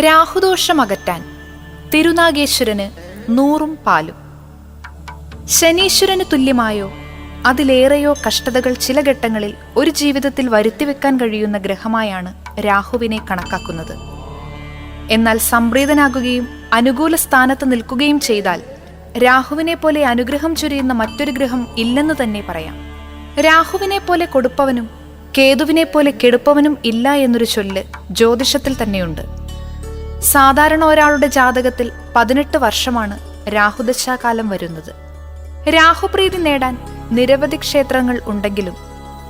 രാഹുദോഷമകറ്റാൻ തിരുനാഗേശ്വരന് നൂറും പാലും. ശനീശ്വരന് തുല്യമായോ? അതിലേറെയോ കഷ്ടതകൾ ചില ഘട്ടങ്ങളിൽ ഒരു ജീവിതത്തിൽ വരുത്തിവെക്കാൻ കഴിയുന്ന ഗ്രഹമായാണ് രാഹുവിനെ കണക്കാക്കുന്നത്. എന്നാൽ സംപ്രീതനാകുകയും അനുകൂല സ്ഥാനത്ത് നിൽക്കുകയും ചെയ്താൽ രാഹുവിനെ പോലെ അനുഗ്രഹം ചൊരിയുന്ന മറ്റൊരു ഗ്രഹം ഇല്ലെന്ന് തന്നെ പറയാം. രാഹുവിനെ പോലെ കൊടുപ്പവനും കേതുവിനെ പോലെ കെടുപ്പവനും ഇല്ല എന്നൊരു ചൊല്ല് ജ്യോതിഷത്തിൽ തന്നെയുണ്ട്. സാധാരണ ഒരാളുടെ ജാതകത്തിൽ പതിനെട്ട് വർഷമാണ് രാഹുദശാകാലം വരുന്നത്. രാഹുപ്രീതി നേടാൻ നിരവധി ക്ഷേത്രങ്ങൾ ഉണ്ടെങ്കിലും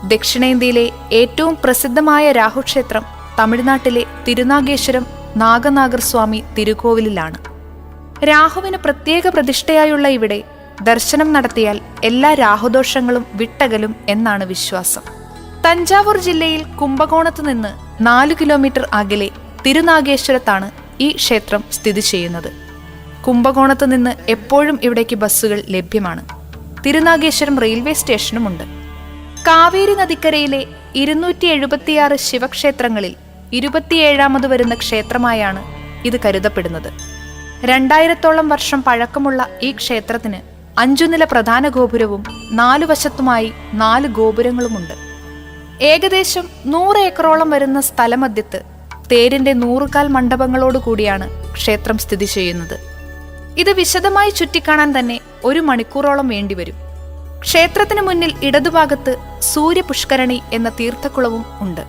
ദക്ഷിണേന്ത്യയിലെ ഏറ്റവും പ്രസിദ്ധമായ രാഹുക്ഷേത്രം തമിഴ്നാട്ടിലെ തിരുനാഗേശ്വരം നാഗനാഗർ സ്വാമി തിരുക്കോവിലിലാണ്. രാഹുവിന് പ്രത്യേക പ്രതിഷ്ഠയായുള്ള ഇവിടെ ദർശനം നടത്തിയാൽ എല്ലാ രാഹുദോഷങ്ങളും വിട്ടകലും എന്നാണ് വിശ്വാസം. തഞ്ചാവൂർ ജില്ലയിൽ കുംഭകോണത്ത് നിന്ന് നാലു കിലോമീറ്റർ അകലെ തിരുനാഗേശ്വരത്താണ് ഈ ക്ഷേത്രം സ്ഥിതി ചെയ്യുന്നത്. കുംഭകോണത്ത് നിന്ന് എപ്പോഴും ഇവിടേക്ക് ബസ്സുകൾ ലഭ്യമാണ്. തിരുനാഗേശ്വരം റെയിൽവേ സ്റ്റേഷനുമുണ്ട്. കാവേരി നദിക്കരയിലെ ഇരുന്നൂറ്റി എഴുപത്തിയാറ് ശിവക്ഷേത്രങ്ങളിൽ ഇരുപത്തിയേഴാമത് വരുന്ന ക്ഷേത്രമായാണ് ഇത് കരുതപ്പെടുന്നത്. രണ്ടായിരത്തോളം വർഷം പഴക്കമുള്ള ഈ ക്ഷേത്രത്തിന് അഞ്ചു നില പ്രധാന ഗോപുരവും നാലു വശത്തുമായി നാല് ഗോപുരങ്ങളുമുണ്ട്. ഏകദേശം നൂറ് ഏക്കറോളം വരുന്ന സ്ഥലമധ്യത്ത് തേരിന്റെ നൂറുകാൽ മണ്ഡപങ്ങളോടുകൂടിയാണ് ക്ഷേത്രം സ്ഥിതി ചെയ്യുന്നത്. ഇത് വിശദമായി ചുറ്റിക്കാണാൻ തന്നെ ഒരു മണിക്കൂറോളം വേണ്ടിവരും. ക്ഷേത്രത്തിന് മുന്നിൽ ഇടതുഭാഗത്ത് സൂര്യപുഷ്കരണി എന്ന തീർത്ഥക്കുളവും ഉണ്ട്.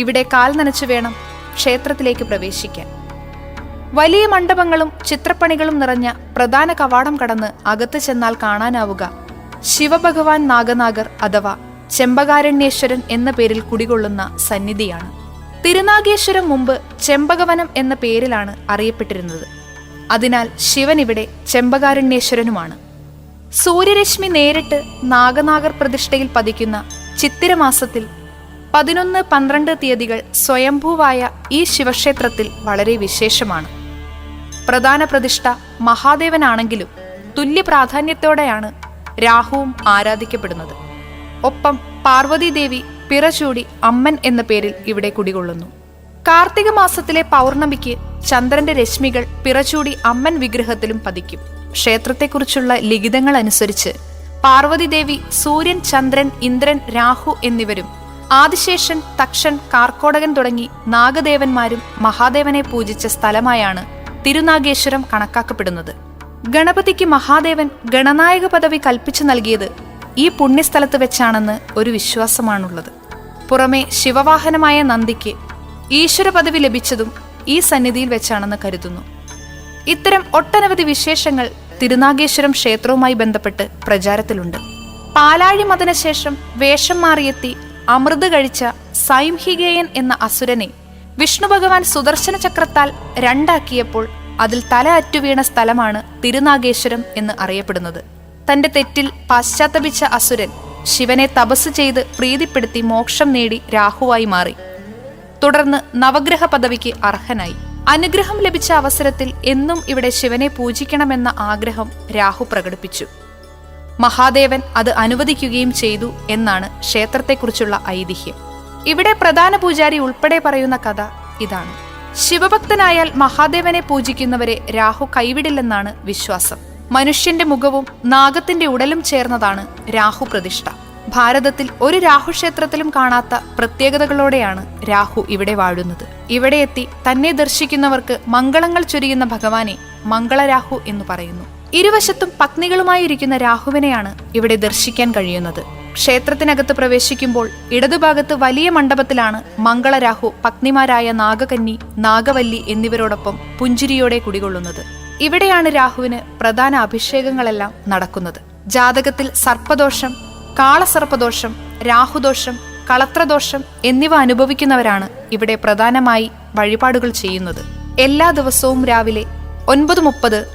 ഇവിടെ കാൽ നനച്ചു വേണം ക്ഷേത്രത്തിലേക്ക് പ്രവേശിക്കാൻ. വലിയ മണ്ഡപങ്ങളും ചിത്രപ്പണികളും നിറഞ്ഞ പ്രധാന കവാടം കടന്ന് അകത്ത് ചെന്നാൽ കാണാനാവുക. ശിവഭഗവാൻ നാഗനാഗർ അഥവാ ചെമ്പകാരണ്യേശ്വരൻ എന്ന പേരിൽ കുടികൊള്ളുന്ന സന്നിധിയാണ്. തിരുനാഗേശ്വരം മുമ്പ് ചെമ്പകവനം എന്ന പേരിലാണ് അറിയപ്പെട്ടിരുന്നത്. അതിനാൽ ശിവൻ ഇവിടെ ചെമ്പകാരണ്യേശ്വരനുമാണ്. സൂര്യരശ്മി നേരിട്ട് നാഗനാഗർ പ്രതിഷ്ഠയിൽ പതിക്കുന്ന ചിത്തിരമാസത്തിൽ പതിനൊന്ന് പന്ത്രണ്ട് തീയതികൾ സ്വയംഭൂവായ ഈ ശിവക്ഷേത്രത്തിൽ വളരെ വിശേഷമാണ്. പ്രധാന പ്രതിഷ്ഠ മഹാദേവനാണെങ്കിലും തുല്യ പ്രാധാന്യത്തോടെയാണ് രാഹുവും ആരാധിക്കപ്പെടുന്നത്. ഒപ്പം പാർവതീദേവി പിറചൂടി അമ്മൻ എന്ന പേരിൽ ഇവിടെ കുടികൊള്ളുന്നു. കാർത്തിക മാസത്തിലെ പൗർണമിക്ക് ചന്ദ്രന്റെ രശ്മികൾ പിറചൂടി അമ്മൻ വിഗ്രഹത്തിലും പതിക്കും. ക്ഷേത്രത്തെക്കുറിച്ചുള്ള ലിഖിതങ്ങൾ അനുസരിച്ച് പാർവതിദേവി സൂര്യൻ ചന്ദ്രൻ ഇന്ദ്രൻ രാഹു എന്നിവരും ആദിശേഷൻ തക്ഷൻ കാർക്കോടകൻ തുടങ്ങി നാഗദേവന്മാരും മഹാദേവനെ പൂജിച്ച സ്ഥലമായാണ് തിരുനാഗേശ്വരം കണക്കാക്കപ്പെടുന്നത്. ഗണപതിക്ക് മഹാദേവൻ ഗണനായക പദവി കൽപ്പിച്ചു നൽകിയത് ഈ പുണ്യസ്ഥലത്ത് വെച്ചാണെന്ന് ഒരു വിശ്വാസമാണുള്ളത്. പുറമെ ശിവവാഹനമായ നന്ദിക്ക് ഈശ്വര പദവി ലഭിച്ചതും ഈ സന്നിധിയിൽ വെച്ചാണെന്ന് കരുതുന്നു. ഇത്തരം ഒട്ടനവധി വിശേഷങ്ങൾ തിരുനാഗേശ്വരം ക്ഷേത്രവുമായി ബന്ധപ്പെട്ട് പ്രചാരത്തിലുണ്ട്. പാലാഴി മതനശേഷം വേഷം മാറിയെത്തി അമൃത് കഴിച്ച സൈംഹികേയൻ എന്ന അസുരനെ വിഷ്ണു ഭഗവാൻ സുദർശന ചക്രത്താൽ രണ്ടാക്കിയപ്പോൾ അതിൽ തല അറ്റുവീണ സ്ഥലമാണ് തിരുനാഗേശ്വരം എന്ന് അറിയപ്പെടുന്നത്. തന്റെ തെറ്റിൽ പാശ്ചാത്തപിച്ച അസുരൻ ശിവനെ തപസ് ചെയ്ത് പ്രീതിപ്പെടുത്തി മോക്ഷം നേടി രാഹുവായി മാറി. തുടർന്ന് നവഗ്രഹ പദവിക്ക് അർഹനായി. അനുഗ്രഹം ലഭിച്ച അവസരത്തിൽ എന്നും ഇവിടെ ശിവനെ പൂജിക്കണമെന്ന ആഗ്രഹം രാഹു പ്രകടിപ്പിച്ചു. മഹാദേവൻ അത് അനുവദിക്കുകയും ചെയ്തു എന്നാണ് ക്ഷേത്രത്തെക്കുറിച്ചുള്ള ഐതിഹ്യം. ഇവിടെ പ്രധാന പൂജാരി ഉൾപ്പെടെ പറയുന്ന കഥ ഇതാണ്. ശിവഭക്തനായാൽ മഹാദേവനെ പൂജിക്കുന്നവരെ രാഹു കൈവിടില്ലെന്നാണ് വിശ്വാസം. മനുഷ്യന്റെ മുഖവും നാഗത്തിന്റെ ഉടലും ചേർന്നതാണ് രാഹു പ്രതിഷ്ഠ. ഭാരതത്തിൽ ഒരു രാഹു ക്ഷേത്രത്തിലും കാണാത്ത പ്രത്യേകതകളോടെയാണ് രാഹു ഇവിടെ വാഴുന്നത്. ഇവിടെ എത്തി തന്നെ ദർശിക്കുന്നവർക്ക് മംഗളങ്ങൾ ചൊരിയുന്ന ഭഗവാനെ മംഗളരാഹു എന്ന് പറയുന്നു. ഇരുവശത്തും പത്നികളുമായിരിക്കുന്ന രാഹുവിനെയാണ് ഇവിടെ ദർശിക്കാൻ കഴിയുന്നത്. ക്ഷേത്രത്തിനകത്ത് പ്രവേശിക്കുമ്പോൾ ഇടതുഭാഗത്ത് വലിയ മണ്ഡപത്തിലാണ് മംഗളരാഹു പത്നിമാരായ നാഗകന്നി നാഗവല്ലി എന്നിവരോടൊപ്പം പുഞ്ചിരിയോടെ കുടികൊള്ളുന്നത്. ഇവിടെയാണ് രാഹുവിന് പ്രധാന അഭിഷേകങ്ങളെല്ലാം നടക്കുന്നത്. ജാതകത്തിൽ സർപ്പദോഷം കാളസർപ്പദോഷം രാഹുദോഷം കളത്രദോഷം എന്നിവ അനുഭവിക്കുന്നവരാണ് ഇവിടെ പ്രധാനമായി വഴിപാടുകൾ ചെയ്യുന്നത്. എല്ലാ ദിവസവും രാവിലെ ഒൻപത് മുപ്പത്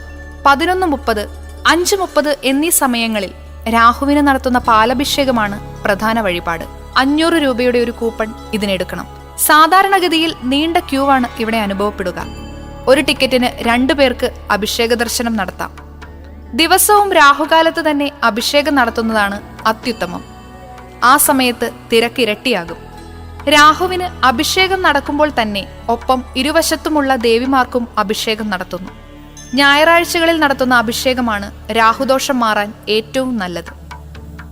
പതിനൊന്ന് മുപ്പത് അഞ്ച് മുപ്പത് എന്നീ സമയങ്ങളിൽ രാഹുവിന് നടത്തുന്ന പാലഭിഷേകമാണ് പ്രധാന വഴിപാട്. അഞ്ഞൂറ് രൂപയുടെ ഒരു കൂപ്പൺ ഇതിനെടുക്കണം. സാധാരണഗതിയിൽ നീണ്ട ക്യൂ ആണ് ഇവിടെ അനുഭവപ്പെടുക. ഒരു ടിക്കറ്റിന് രണ്ടു പേർക്ക് അഭിഷേക ദർശനം നടത്താം. ദിവസവും രാഹുകാലത്ത് തന്നെ അഭിഷേകം നടത്തുന്നതാണ് അത്യുത്തമം. ആ സമയത്ത് തിരക്കിരട്ടിയാകും രാഹുവിന് അഭിഷേകം നടക്കുമ്പോൾ തന്നെ ഒപ്പം ഇരുവശത്തുമുള്ള ദേവിമാർക്കും അഭിഷേകം നടത്തുന്നു. ഞായറാഴ്ചകളിൽ നടത്തുന്ന അഭിഷേകമാണ് രാഹുദോഷം മാറാൻ ഏറ്റവും നല്ലത്.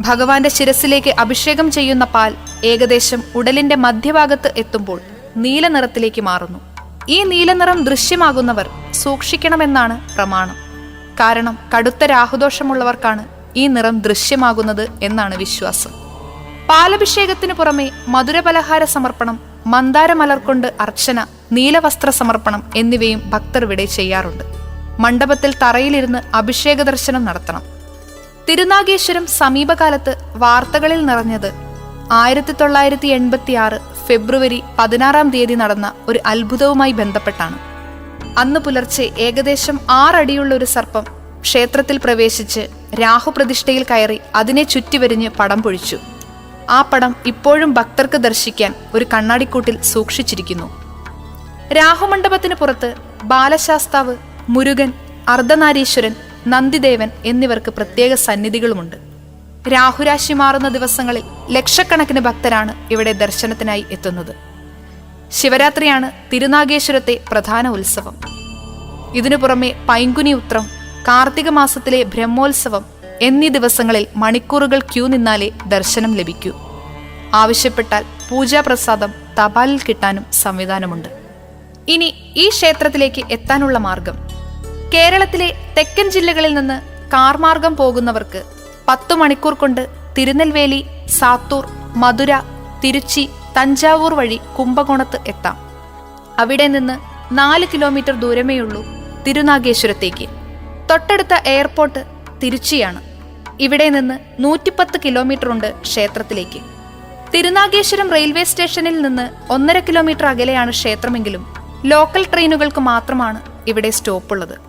ഭഗവാന്റെ ശിരസിലേക്ക് അഭിഷേകം ചെയ്യുന്ന പാൽ ഏകദേശം ഉടലിന്റെ മധ്യഭാഗത്ത് എത്തുമ്പോൾ നീല നിറത്തിലേക്ക് മാറുന്നു. ഈ നീലനിറം ദൃശ്യമാകുന്നവർ സൂക്ഷിക്കണമെന്നാണ് പ്രമാണം. കാരണം കടുത്ത രാഹുദോഷമുള്ളവർക്കാണ് ഈ നിറം ദൃശ്യമാകുന്നത് എന്നാണ് വിശ്വാസം. പാലഭിഷേകത്തിനു പുറമെ മധുരപലഹാര സമർപ്പണം മന്ദാരമലർ കൊണ്ട് അർച്ചന നീലവസ്ത്ര സമർപ്പണം എന്നിവയും ഭക്തർ ഇവിടെ ചെയ്യാറുണ്ട്. മണ്ഡപത്തിൽ തറയിലിരുന്ന് അഭിഷേക ദർശനം നടത്തണം. തിരുനാഗേശ്വരം സമീപകാലത്ത് വാർത്തകളിൽ നിറഞ്ഞത് ആയിരത്തി തൊള്ളായിരത്തി എൺപത്തി ആറ് ഫെബ്രുവരി പതിനാറാം തീയതി നടന്ന ഒരു അത്ഭുതവുമായി ബന്ധപ്പെട്ടാണ്. അന്ന് പുലർച്ചെ ഏകദേശം ആറടിയുള്ള ഒരു സർപ്പം ക്ഷേത്രത്തിൽ പ്രവേശിച്ച് രാഹുപ്രതിഷ്ഠയിൽ കയറി അതിനെ ചുറ്റിവരിഞ്ഞ് പടം പൊഴിച്ചു. ആ പടം ഇപ്പോഴും ഭക്തർക്ക് ദർശിക്കാൻ ഒരു കണ്ണാടിക്കൂട്ടിൽ സൂക്ഷിച്ചിരിക്കുന്നു. രാഹുമണ്ഡപത്തിന് പുറത്ത് ബാലശാസ്താവ് മുരുകൻ അർദ്ധനാരീശ്വരൻ നന്ദിദേവൻ എന്നിവർക്ക് പ്രത്യേക സന്നിധികളുമുണ്ട്. രാഹുരാശി മാറുന്ന ദിവസങ്ങളിൽ ലക്ഷക്കണക്കിന് ഭക്തരാണ് ഇവിടെ ദർശനത്തിനായി എത്തുന്നത്. ശിവരാത്രിയാണ് തിരുനാഗേശ്വരത്തെ പ്രധാന ഉത്സവം. ഇതിനു പുറമെ പൈങ്കുനി ഉത്രം കാർത്തിക മാസത്തിലെ ബ്രഹ്മോത്സവം എന്നീ ദിവസങ്ങളിൽ മണിക്കൂറുകൾ ക്യൂ നിന്നാലേ ദർശനം ലഭിക്കൂ. ആവശ്യപ്പെട്ടാൽ പൂജാപ്രസാദം തപാലിൽ കിട്ടാനും സംവിധാനമുണ്ട്. ഇനി ഈ ക്ഷേത്രത്തിലേക്ക് എത്താനുള്ള മാർഗം. കേരളത്തിലെ തെക്കൻ ജില്ലകളിൽ നിന്ന് കാർമാർഗം പോകുന്നവർക്ക് പത്തു മണിക്കൂർ കൊണ്ട് തിരുനെൽവേലി സാത്തൂർ മധുര തിരുച്ചി തഞ്ചാവൂർ വഴി കുംഭകോണത്ത് എത്താം. അവിടെ നിന്ന് നാല് കിലോമീറ്റർ ദൂരമേയുള്ളൂ തിരുനാഗേശ്വരത്തേക്ക്. തൊട്ടടുത്ത എയർപോർട്ട് തിരുച്ചിയാണ്. ഇവിടെ നിന്ന് നൂറ്റിപ്പത്ത് കിലോമീറ്റർ ഉണ്ട് ക്ഷേത്രത്തിലേക്ക്. തിരുനാഗേശ്വരം റെയിൽവേ സ്റ്റേഷനിൽ നിന്ന് ഒന്നര കിലോമീറ്റർ അകലെയാണ് ക്ഷേത്രമെങ്കിലും ലോക്കൽ ട്രെയിനുകൾക്ക് മാത്രമാണ് ഇവിടെ സ്റ്റോപ്പുള്ളത്.